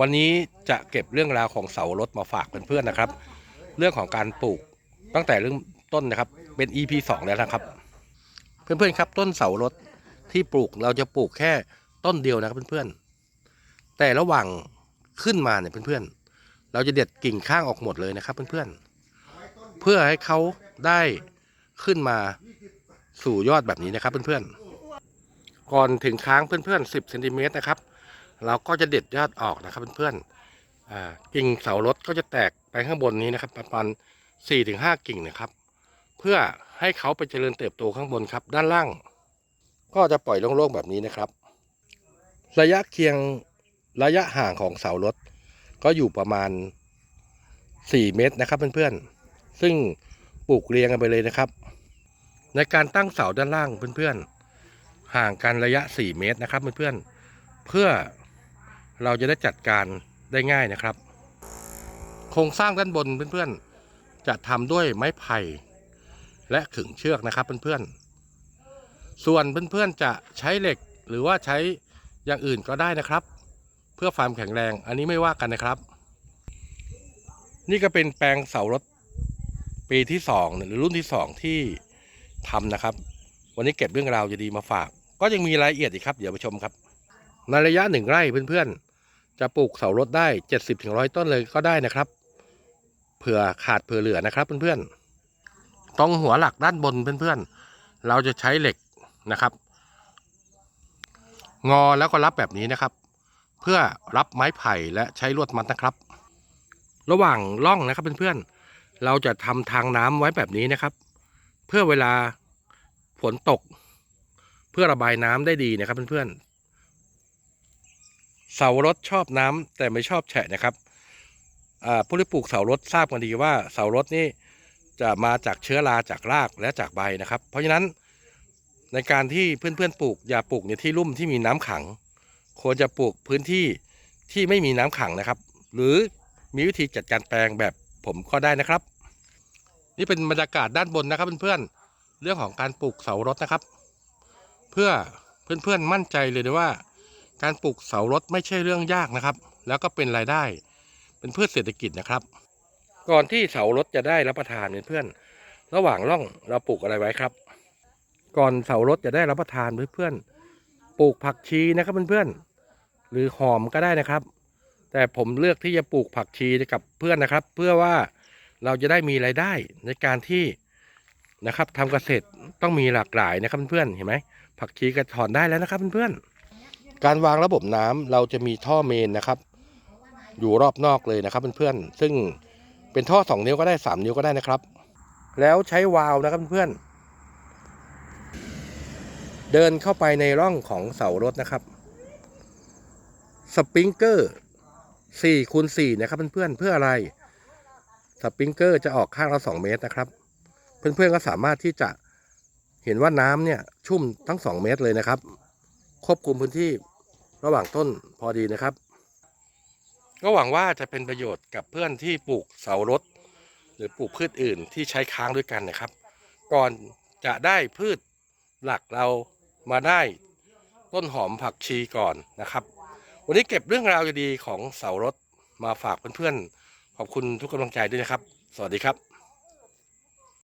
วันนี้จะเก็บเรื่องราวของเสารถมาฝากเพื่อนๆนะครับ เรื่องของการปลูกตั้งแต่เริ่มต้นนะครับ เป็น EP สองแล้วนะครับ เพื่อนๆครับ ต้นเสารถที่ปลูกเราจะปลูกแค่ต้นเดียวนะครับเพื่อนๆ แต่ระหว่างขึ้นมาเนี่ยเพื่อนๆ เราจะเด็ดกิ่งข้างออกหมดเลยนะครับเพื่อนๆ เพื่อให้เขาได้ขึ้นมาสู่ยอดแบบนี้นะครับเพื่อนๆ ก่อนถึงค้างเพื่อนๆ10เซนติเมตรนะครับ เราก็จะเด็ดยอดออกนะครับเพื่อนๆกิ่งเสารถก็จะแตกไปข้างบนนี้นะครับ ประมาณ4-5ถึงห้ากิ่งนะครับ เพื่อให้เขาไปเจริญเติบโตข้างบนครับ ด้านล่าง ก็จะปล่อยโล่งๆแบบนี้นะครับ ระยะเคียงระยะห่างของเสารถ ก็อยู่ประมาณ 4 เมตรนะครับเพื่อนๆ ซึ่งปลูกเรียงกันไปเลยนะครับ ในการตั้งเสาด้านล่างเพื่อนๆ ห่างกันระยะ 4 เมตรนะครับเพื่อนๆ เพื่อ เราจะได้จัดการได้ง่ายนะครับ โครงสร้างด้านบนเพื่อนๆจะทำด้วยไม้ไผ่และขึงเชือกนะครับเพื่อนๆ ส่วนเพื่อนๆจะใช้เหล็กหรือว่าใช้อย่างอื่นก็ได้นะครับ เพื่อความแข็งแรงอันนี้ไม่ว่ากันนะครับ นี่ก็เป็นแปลงเสารถปีที่สองหรือรุ่นที่สองที่ทำนะครับ วันนี้เก็บเรื่องราวจะดีมาฝาก ก็ยังมีรายละเอียดอีกครับ เดี๋ยวไปชมครับ ในระยะหนึ่งไร่เพื่อนๆ จะปลูกเสารถได้เจ็ดสิบถึงร้อยต้นเลยก็ได้นะครับ เผื่อขาดเผื่อเหลือนะครับเพื่อนๆตรงหัวหลักด้านบนเพื่อนๆ เราจะใช้เหล็กนะครับ งอแล้วก็รับแบบนี้นะครับ เพื่อรับไม้ไผ่และใช้ลวดมัดนะครับ ระหว่างร่องนะครับเพื่อนๆ เราจะทำทางน้ำไว้แบบนี้นะครับ เพื่อเวลาฝนตก เพื่อระบายน้ำได้ดีนะครับเพื่อนๆ เสารถชอบน้ำแต่ไม่ชอบแฉะนะครับผู้ที่ปลูกเสารถทราบกันดีว่าเสารถนี่จะมาจากเชื้อราจากรากและจากใบนะครับ เพราะฉะนั้นในการที่เพื่อนๆปลูกอย่าปลูกในที่ลุ่มที่มีน้ำขัง ควรจะปลูกพื้นที่ที่ไม่มีน้ำขังนะครับ หรือมีวิธีจัดการแปลงแบบผมก็ได้นะครับ นี่เป็นบรรยากาศด้านบนนะครับเพื่อนๆเรื่องของการปลูกเสารถนะครับ เพื่อเพื่อนๆมั่นใจเลยนะว่า การปลูกเสารถไม่ใช่เรื่องยากนะครับ แล้วก็เป็นรายได้ เป็นพืชเศรษฐกิจนะครับ ก่อนที่เสารถจะได้รับประทานเพื่อนๆระหว่างร่องเราปลูกอะไรไว้ครับ ก่อนเสารถจะได้รับประทานเพื่อนๆปลูกผักชีนะครับเพื่อนๆหรือหอมก็ได้นะครับ แต่ผมเลือกที่จะปลูกผักชีกับเพื่อนนะครับ เพื่อว่าเราจะได้มีรายได้ในการที่นะครับทำเกษตรต้องมีหลากหลายนะครับเพื่อนๆเห็นไหมผักชีกระถอนได้แล้วนะครับเพื่อนๆ การวางระบบน้ำเราจะมีท่อเมนนะครับ อยู่รอบนอกเลยนะครับเพื่อนๆซึ่งเป็นท่อสองนิ้วก็ได้สามนิ้วก็ได้นะครับ แล้วใช้วาล์วนะครับเพื่อนๆเดินเข้าไปในร่องของเสารถนะครับสปริงเกอร์สี่คูณสี่นะครับเพื่อนๆเพื่ออะไรสปริงเกอร์จะออกข้างละสองเมตรนะครับ เพื่อนๆก็สามารถที่จะเห็นว่าน้ำเนี่ยชุ่มทั้งสองเมตรเลยนะครับ ควบคุมพื้นที่ระหว่างต้นพอดีนะครับ ก็หวังว่าจะเป็นประโยชน์กับเพื่อนที่ปลูกเสารถ หรือปลูกพืชอื่นที่ใช้ค้างด้วยกันนะครับ ก่อนจะได้พืชหลักเรามาได้ต้นหอมผักชีก่อนนะครับ วันนี้เก็บเรื่องราวดีๆของเสารถมาฝากเพื่อนๆขอบคุณทุกกำลังใจด้วยนะครับ สวัสดีครับ